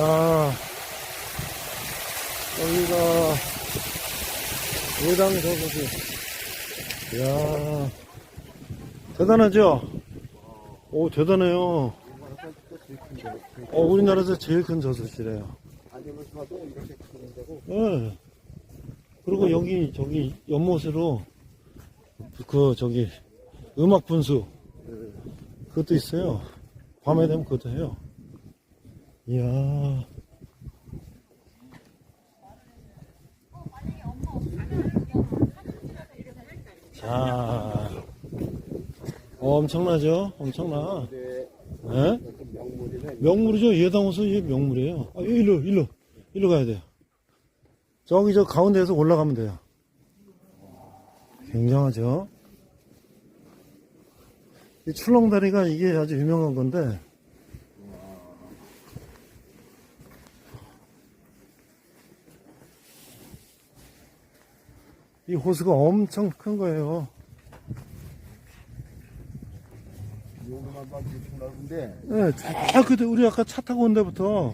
자, 여기가 예당 저거지. 이야, 대단하죠? 오, 대단해요. 어, 우리나라에서 제일 큰 저수지래요. 예. 그리고 여기, 저기, 연못으로, 그, 저기, 음악 분수. 그것도 있어요. 밤에 되면 그것도 해요. 이야. 자. 엄청나죠? 엄청나. 예? 명물이죠. 예당호수 이게 명물이에요. 아, 일로, 일로, 일로 가야 돼요. 저기 저 가운데에서 올라가면 돼요. 굉장하죠. 이 출렁다리가 이게 아주 유명한 건데. 이 호수가 엄청 큰 거예요. 네, 저 그때 우리 아까 차 타고 온 데부터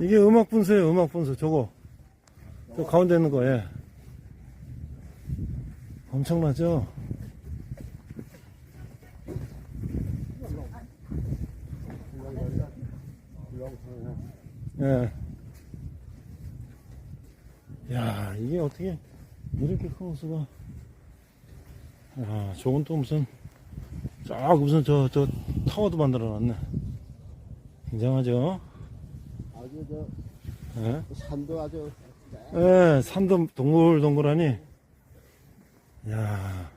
이게 음악 분수예요, 음악 분수. 저거. 저 가운데 있는 거, 예. 엄청나죠? 예. 야, 이게 어떻게 이렇게 큰 호수가. 야, 저건 또 무슨, 쫙 무슨 저, 저 타워도 만들어 놨네. 굉장하죠? 아주 저 예. 산도 아주 예, 산도 동글동글하니. 야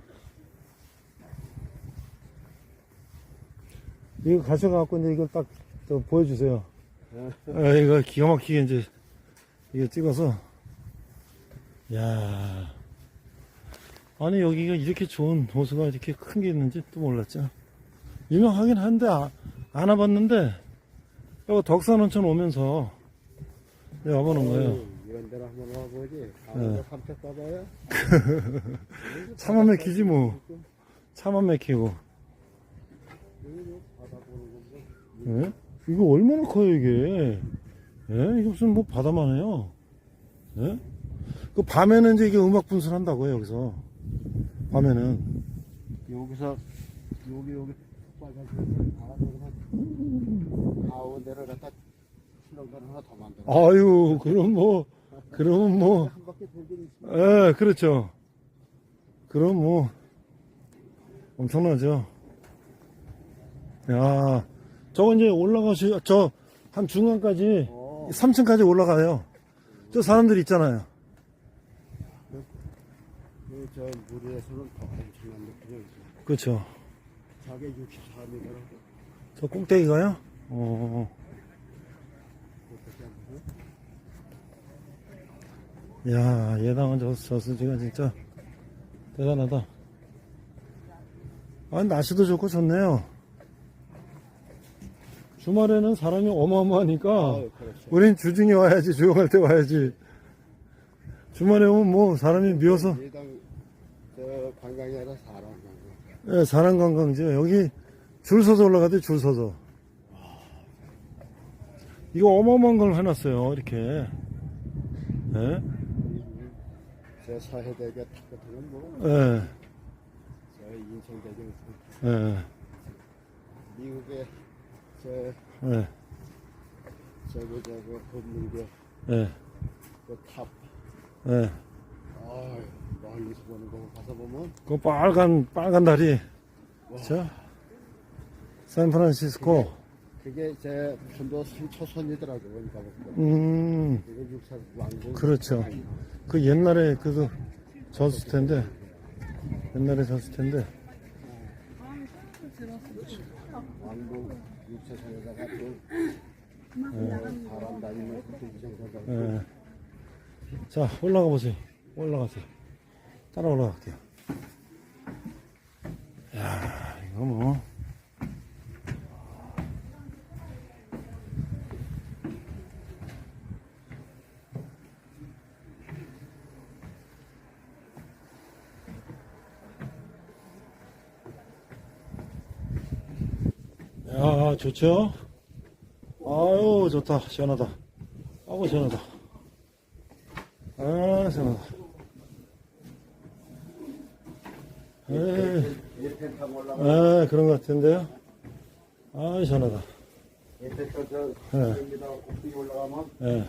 이거 가셔갖고 이제 이걸 딱, 저 보여주세요. 예, 이거 기가 막히게 이제, 이거 찍어서. 야 아니, 여기가 이렇게 좋은 호수가 이렇게 큰 게 있는지 또 몰랐죠. 유명하긴 한데, 아, 안 와봤는데, 요 덕산원천 오면서, 네, 와보는 거예요. 이런 데로 한번 와보지 네. 아무도 삼척 봐봐요 차만 막히지 뭐. 차만 건데 예? 이거 얼마나 커요 이게? 예? 이게 무슨 뭐 바다만 해요? 예? 그 밤에는 이제 이게 음악 분수를 한다고요 여기서. 밤에는. 여기서 여기 여기 빨간색 알아서 가운데를 갖다 출렁다리 하나 더 만들어 아유, 그럼 뭐, 그러면 뭐, 예, 그렇죠. 그럼 뭐, 엄청나죠. 야, 저거 이제 올라가시, 저, 한 중간까지, 어. 3층까지 올라가요. 저 사람들 있잖아요. 그저 물에서는 더 엄청난 느낌이 있어 그렇죠. 자기 64m라고 저 꼭대기가요? 어, 야, 예당은 저, 저수지가 진짜 대단하다. 아, 날씨도 좋고 좋네요. 주말에는 사람이 어마어마하니까, 아유, 그렇죠. 우린 주중에 와야지, 조용할 때 와야지. 주말에 오면 뭐, 사람이 미워서, 예당 저 관광이 아니라 사람 관광. 예, 사람 관광지요. 여기 줄 서서 올라가대, 줄 서서. 이거 어마어마한 걸 해놨어요, 이렇게. 예? 저 서해대교 탑 같은 건 뭐, 예, 저 인천대교, 예, 미국의 저, 예, 저기, 저그 금문교 예, 그 탑. 예. 아유, 멀리서 보는 거 가서 보면, 그 빨간, 빨간 다리. 저, 샌프란시스코. 그게 제 편도 3초선이더라고, 그러니까. 음, 이거 육사 왕궁. 그렇죠. 그 옛날에 그거 졌을 텐데. 옛날에 졌을 텐데. 왕궁 육사선에다가 또, 사람 다니는 그이정도 예. 자, 올라가 보세요. 올라가세요. 따라 올라갈게요. 야, 이거 뭐. 야, 좋죠? 아유, 좋다. 시원하다. 아우, 시원하다. 아, 시원하다. 에이, 에펠 타고 올라가. 아, 그런 것 같은데요? 아, 시원하다. 에펠 타서 네. 여기다 꼭대기 올라가면 예,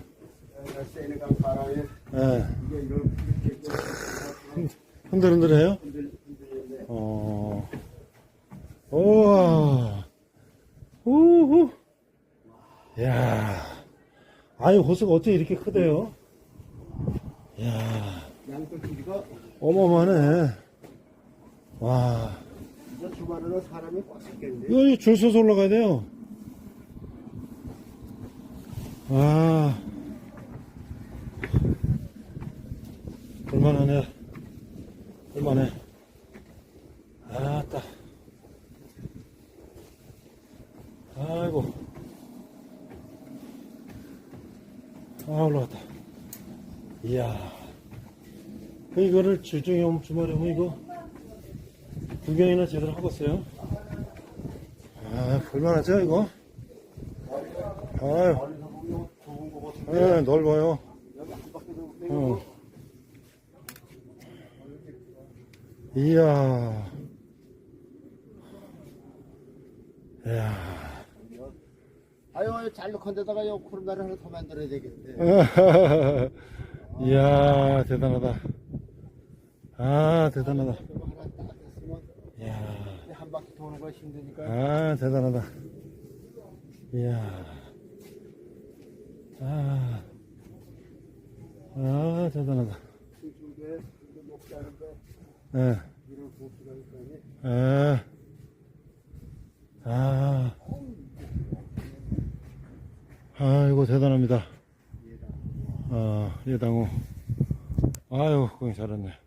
여기가 세네강 바람에 예. 이게 이렇게 흔들흔들해요? 흔들 흔들리는데 어, 우와, 우후, 야, 아니, 호수가 어떻게 이렇게 크대요? 야, 양쪽 길이가 어마어마하네. 와, 저 주말에는 사람이 꽉 찼겠는데. 이거 줄 서서 올라가야 돼요. 아, 볼만하네. 볼만해. 아따. 아이고. 아, 올라갔다. 이야. 그 이거를 주중에 오면 주말에 오면 이거 구경이나 제대로 하고 있어요. 아, 볼만하죠, 이거? 아유, 예, 넓어요. 어. 이야. 이야. 아유 잘로 컨데다가 요 코로나를 하나 더 만들어야 되겠는데. 이야, 대단하다. 아, 대단하다. 이거 하나 딱 했으면 이야. 한 바퀴 도는 거 힘드니까. 아, 대단하다. 이야. 아. 아, 대단하다. 이쪽에 이거 높지 않은데 예. 이런 보수가 있다니. 아. 아. 아이고, 대단합니다. 아, 예당호. 아유, 고생 잘했네.